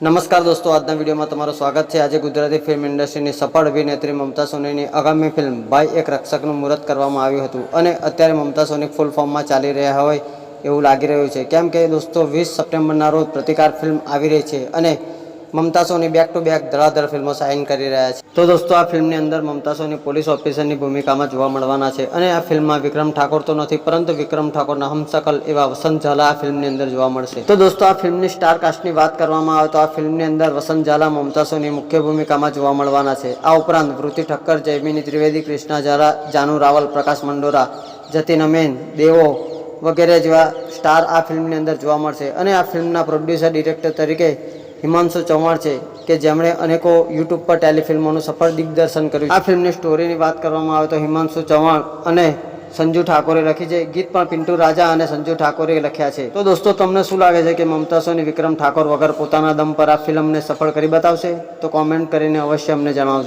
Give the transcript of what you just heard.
નમસ્કાર દોસ્તો, આજના વિડીયોમાં તમારું સ્વાગત છે. આજે ગુજરાતી ફિલ્મ ઇન્ડસ્ટ્રીની સફળ અભિનેત્રી મમતા સોનીની આગામી ફિલ્મ ભાઈ એક રક્ષકનું મુહૂર્ત કરવામાં આવ્યું હતું અને અત્યારે મમતા સોની ફૂલ ફોર્મમાં ચાલી રહ્યા હોય એવું લાગી રહ્યું છે. કેમ કે દોસ્તો, વીસ સપ્ટેમ્બરના રોજ પ્રતિકાર ફિલ્મ આવી રહી છે અને Mamata Soni back to back ધડાધડ ફિલ્મો સાઇન કરી રહ્યા છે. તો દોસ્તો, આ ફિલ્મની અંદર મમતા સોની પોલીસ ઓફિસરની ભૂમિકામાં જોવા મળવાના છે અને આ ફિલ્મમાં વિક્રમ ઠાકોર તો નથી, પરંતુ વિક્રમ ઠાકોરના હમસકલ એવા વસંત ઝાલા આ ફિલ્મની અંદર જોવા મળશે. તો દોસ્તો, આ ફિલ્મની સ્ટાર કાસ્ટની વાત કરવામાં આવે તો આ ફિલ્મની અંદર વસંત ઝાલા, મમતા સોની મુખ્ય ભૂમિકામાં જોવા મળવાના છે. આ ઉપરાંત વૃત્તિ ઠક્કર, જયમિની ત્રિવેદી, કૃષ્ણા ઝાલા, જાનુ રાવલ, પ્રકાશ મંડોરા, જતીન અમેન, દેવો વગેરે જેવા સ્ટાર આ ફિલ્મની અંદર જોવા મળશે. અને આ ફિલ્મના પ્રોડ્યુસર ડિરેક્ટર તરીકે હિમાંશુ ચૌહાણ છે, કે જેમણે અનેકો યુટ્યુબ પર ટેલિફિલ્મોનું સફળ દિગ્દર્શન કર્યું આ ફિલ્મની સ્ટોરીની વાત કરવામાં આવે તો હિમાંશુ ચૌહાણ અને સંજુ ઠાકોરે લખી છે. ગીત પણ પિન્ટુ રાજા અને સંજુ ઠાકોરે લખ્યા છે. તો દોસ્તો, તમને શું લાગે છે કે મમતા સોની વિક્રમ ઠાકોર વગર પોતાના દમ પર આ ફિલ્મને સફળ કરી બતાવશે? તો કોમેન્ટ કરીને અવશ્ય અમને જણાવજો.